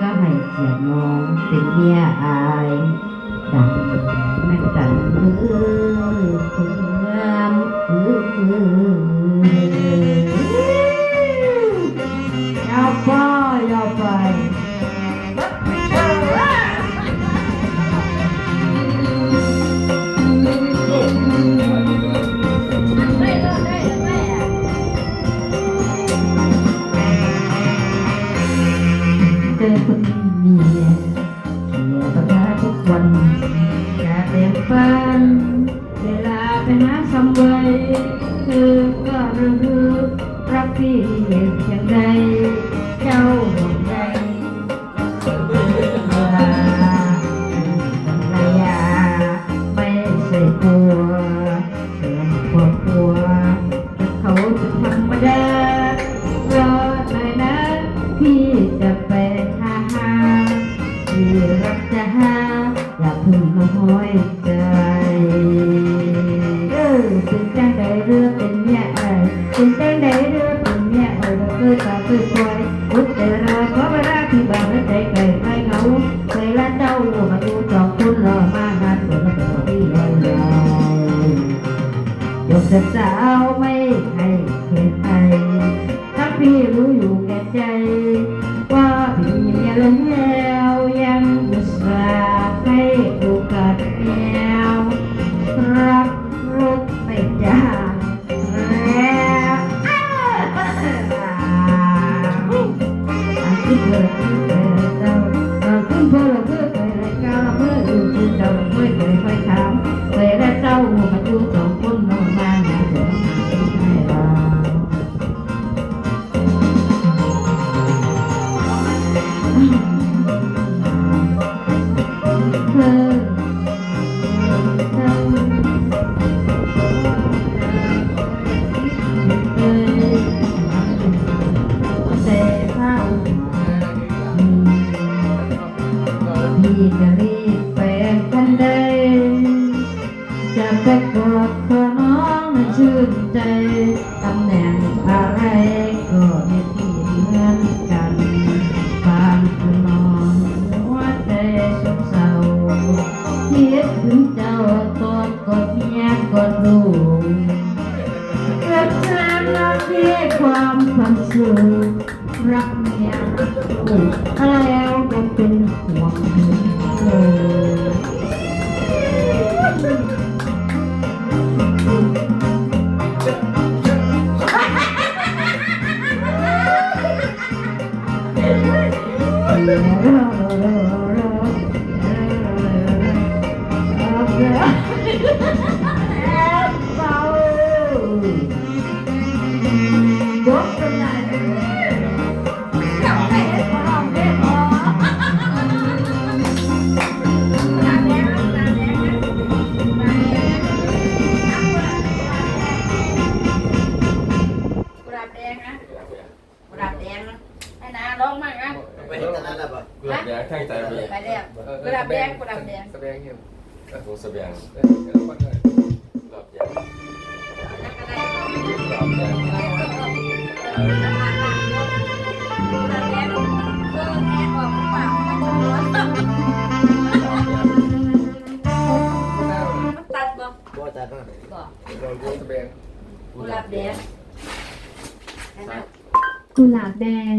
ก็ให้เกียรติน้องเป็นเมียอายดังแม่จันมือคุณง อคนเมียเมียประทาทุกวันอยากเลี้ยงฟันเวลาไปหาสำเวยเธอก็รู้รักพี่เพียงใดเจ้าห่วงใยไม่ใส่กลัวเตือนครอบควเข ห้อยใจเออเป็นจังใดเรือเป็นเมียไอายเป็นจังใดเรือเป็นเมียไอายเราเคยตาเคยคอยอุดแต่รอขอเวลาที่บางใจไกลไกลเหงาเคยละเจ้ามาดูจองคุณรอมางานตัวแล้วเป็นที่ลอยลอยยกสาวไม่ให้เห็นไอถ้าพี่รู้อยู่แก่ใจ เกิดขึ้ีจะรีบไปกันใดจะไปกอดคอน้องให้ชื่นใจตำแหน่งอะไรก็ไม่ที่เหมือนกันบางคนนอนหัวใจสกเศร้าคิดถึงเจ้าตอนกอดเมียกอดลูกเกิดแสนรักที่ความความสุขรักเมียรักลูกแล้วก็ กุ นกันนั่นแหละป่ะกุหลาบแดงทั้งใจไปไปแล้วกุหลาบแดงกุหลาบแดงสแบงเห็นเออผมสแบงเออเออคนเลยกุหลาบแดงนักก็ได้กุหลาบแดงกุหลาบแดงเออแอนออกปากมันตัดบ่บ่จัดนะบ่เราสแบงกุหลาบแดงกุหลาบแดง